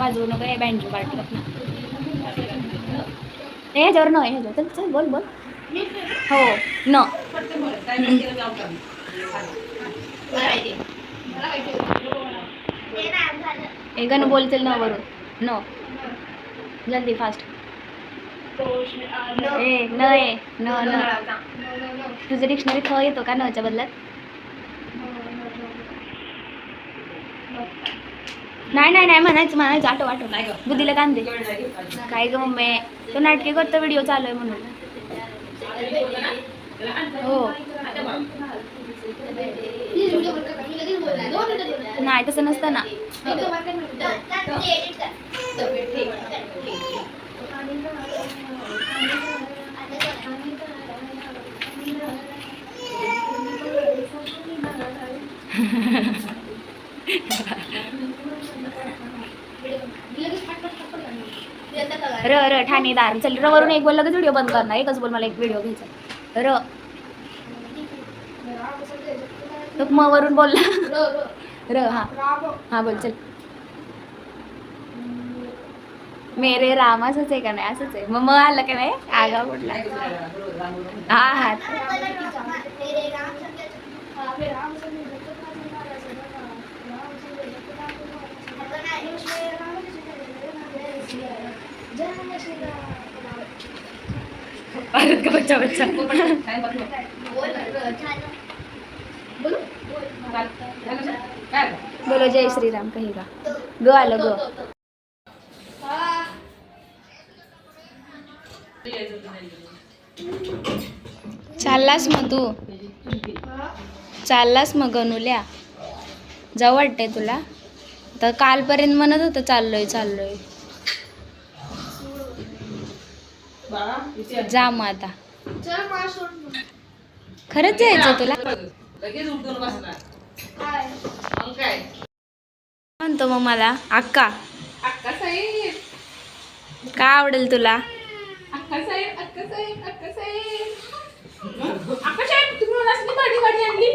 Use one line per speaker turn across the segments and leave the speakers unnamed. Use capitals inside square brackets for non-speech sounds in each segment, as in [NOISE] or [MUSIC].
वाजवू नको आहे बँजो पार्टी ए ह्याच्यावर न ह्याच्यावर. चल चल बोल बोल. हो न. ए गण बोल चल न वरून. न. जल्दी फास्ट ए न ए न न. तुझं डिक्शनरी ख येतो का नच्या बदल्यात? नाही नाही नाही म्हणायचं म्हणायचं. आठव आठव. बुद्धीला कांदे काय ग मम्मी? तो नाटके करतो व्हिडिओ चालू आहे म्हणून. हो. नाही तसं नसतं ना. र र ठाणेदार चल र वरून एक बोल लगेच व्हिडिओ बंद करणार. एकच बोल मला एक व्हिडिओ घ्यायचा र. मग म वरून बोलला र हा. हा बोल चल. मेरे राम असंच आहे का नाही? असंच आहे. मग आलं का नाही? आगा म्हटला. हा हा. भारत का बच्चा बच्चा बोलो जय श्रीराम कहेगा ग आलं ग. चाललास मग तू. चाललास मग गणुल्या. जाऊ वाटतंय तुला. तर कालपर्यंत म्हणत होतं चाललोय चाललोय. जा मग आता. खरंच जायचं तुला? म्हणतो मग मला. अक्का. का आवडेल तुला?
साहेब तुम्ही मला असली गाडी गाडी आणली?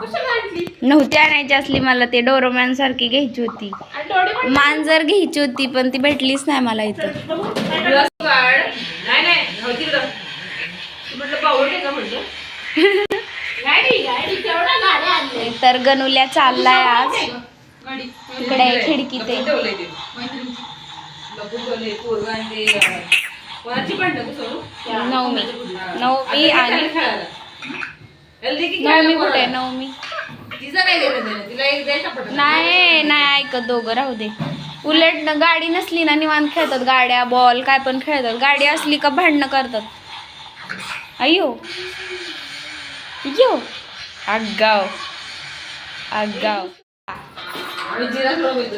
कशाला आणली?
नव्हती आणायची असली मला ते डोरोमॅन सारखी घ्यायची होती.
आणि डोळे पण
मांजर घ्यायची होती पण ती भेटलीच नाही मला इथं.
प्लस गाड नाही नाही नव्हती बरं. म्हटलं पावडे का म्हटलं? गाडी गाडी केवढा गाड्या आणल्या.
तर गणुल्या चाललाय आज.
गाडी
इकडे आहे खिडकी ते.
लपून ठेवलंय ते. लपून ठेवलंय पोरगं आणि ते अं,
नवमी.
हा.
नवमी आणि- नवमी कुठे? आहे? नवमी.
तिचं नाही.
नाही नाही ऐकत दोघं. राहू दे. उलट न गाडी नसली ना निवांत खेळतात गाड्या बॉल काय पण खेळतात. गाडी असली का भांडणं करतात. अय्यो. यो आगाव. आगाव.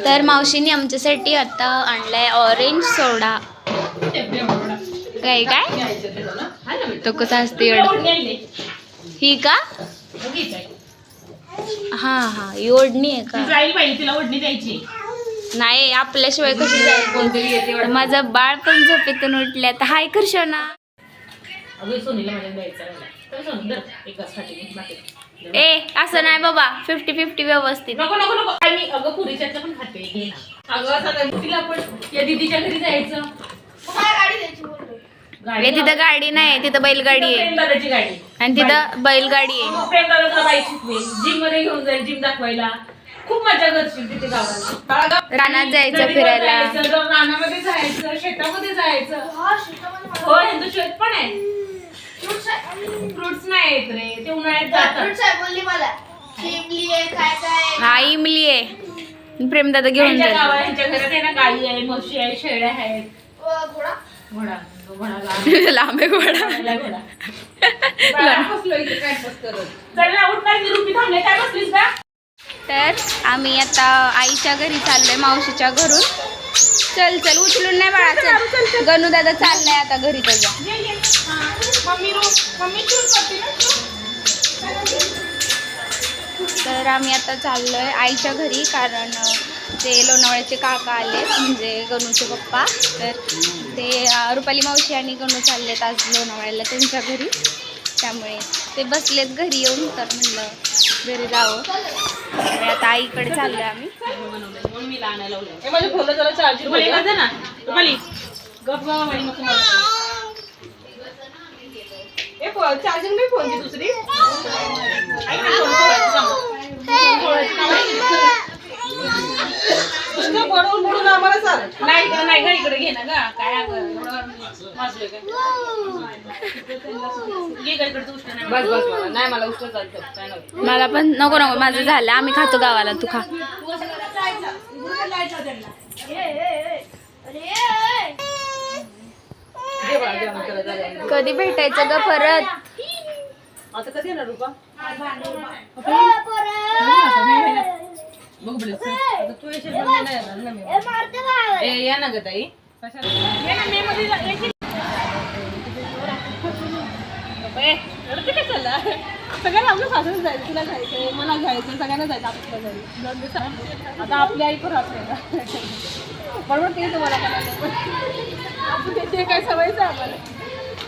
तर मावशीने आमच्यासाठी आता आणलाय ऑरेंज सोडा काय काय?
ते
कसा असते एवढं? ही का. हा हा ही ओढणी आहे का?
जाईल पाहिजे तिला ओढणी द्यायची
नाही आपल्याशिवाय कशी जाईल
कोणतरी
माझं बाळ पण झोपेतून उठल्या तर हाय कर ना. ए असं नाही बाबा. फिफ्टी फिफ्टी व्यवस्थित
पण या दीदीच्या घरी जायचं.
ए तिथं गाडी नाही तिथं बैलगाडी आहे.
गाडी
आणि तिथं बैलगाडी आहे.
प्रेमदादाचा बाईक शिकवेल जिममध्ये घेऊन जाईल जिम दाखवायला. खूप मजा करशील तिथे
रानात जायचं फिरायला.
रानामध्ये जायचं शेतामध्ये जायचं. हो शेत पण आहे. फ्रुट्स नाही येत रे ते उन्हाळ्यात जातात.
बोलली मला. चिमली आहे काय काय
हा इमली आहे. प्रेमदादा घेऊन
गावात ह्यांच्या घरात आहे ना गाई आहे म्हशी आहे शेळ्या आहेत.
घोडा?
घोडा. [LAUGHS] लांब.
लांबे. घोडा तर आम्ही आता आईच्या घरी चाललोय मावशीच्या घरून. चल चल उचलून नाही बाळा चल गणू दादा चाललाय आता घरी त्याच्या तर आम्ही आता चाललोय आईच्या घरी कारण ते लोणावळ्याचे काका आले म्हणजे गणूचे पप्पा. तर ते रुपाली मावशी आणि गणू चाललेत आज लोणावळ्याला त्यांच्या घरी. त्यामुळे ते बसलेत घरी येऊन तर म्हणलं घरी जावं. त्यामुळे आता आईकडे चाललोय आम्ही.
चार्जिंग नाही फोनची दुसरी? ऐक ना, फोन ठेवायचं सांग. फोन ठेवायचं काम आहे. नाही ग, नाही ग इकडे घे ना ग. काय अगं, एवढं वाजलोय काय घे ग इकडे तू उष्ण नाही. बस बस नाही मला उष्ण चालतं काय नाही.
मला पण नको नको. माझं झालं. आम्ही खातो गावाला. तू खा. कधी भेटायचं ग परत?
आता कधी येणार रुपा? बघ बरं. आता तू येशील पण मी नाही येणार ना मी. ए, या ना ग ताई ये ना, मे मध्ये जा- येशील. बाबा, ए, रडते काय चाललं? सगळ्यांना आपलं सासरच जायचं तुला जायचं मला जायचं सगळ्यांना जायचं आपल्या घरी जाऊन दे सांग. आता आपली आई पण आपल्याला बरोबर ते तुम्हाला करायला आपण ते- ते काय सवयचं आहे आम्हाला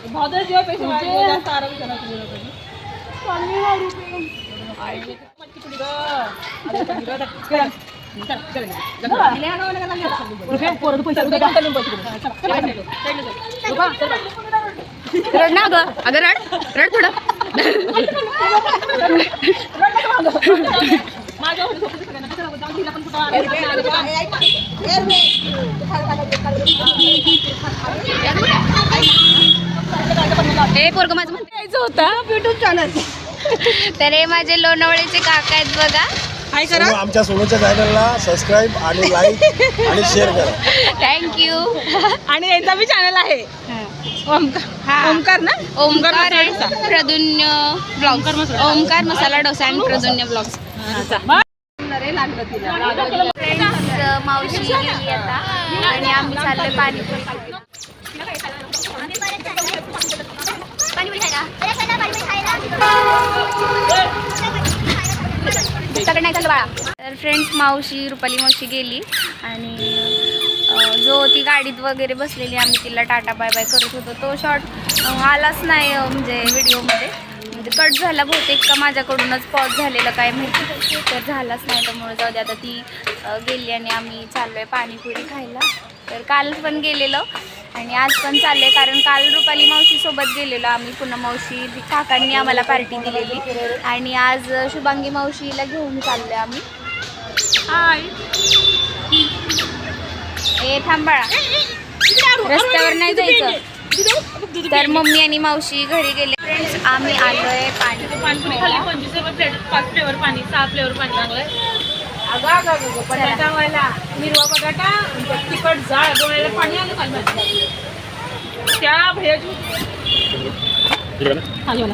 भावदार जेव्हा पैसे वाढले, जास्त आराम करा तुम्ही लोकांनी.
रड ना ग अगं रड रड थोडं हे पोरग माझं म्हणते होतं युट्यूब चॅनल तर हे माझे लोणावळेचे काका आहेत बघा.
सोनू- आमच्या सोनूच्या चॅनलला सबस्क्राईब आणि लाईक आणि शेअर करा.
थँक्यू
आणि यांचा बी चॅनल आहे.
हा.
ओमकार ना?
Omkar and Pradunya blogs Omkar masala. Dosa आणि प्रदुन्य ब्लॉग्स
लागलं तिला
फ्रेंड्स मावशी गेली आता आणि आम्ही चाललोय पाणीपुरी खायला. नाही चाललं बाळा तर फ्रेंड्स मावशी रुपाली मावशी गेली आणि जो ती गाडीत वगैरे बसलेली आम्ही तिला टाटा बाय बाय करत होतो तो शॉर्ट आलाच नाही म्हणजे व्हिडिओमध्ये म्हणजे कट झाला बहुतेक का माझ्याकडूनच पॉज झालेलं काय माहिती. तर झालाच नाही त्यामुळे जाऊ दे आता ती गेली आणि आम्ही चाललोय पाणीपुरी खायला. तर काल पण गेलेलो आणि आज पण चालले कारण काल रुपाली मावशी सोबत गेलेलो आम्ही पुन्हा मावशी काकांनी आम्हाला पार्टी दिलेली. आणि आज शुभांगी मावशीला घेऊन चाललोय आम्ही.
हाय.
ए थांब बाळा. रस्त्यावर नाही जायचं. तर मम्मी आणि मावशी घरी गेले. फ्रेंड्स आम्ही आलोय पाणी
पाणीपुरी खाली पंचवीस रुपये प्लेट पाच फ्लेवर पाणी सहा फ्लेवर पाणी चांगलं अगं अगं अगं अगं, बटाटा हिरवा तिखट जाळ डोळ्याला पाणी आलं खाली त्या भैयाची खाली मला.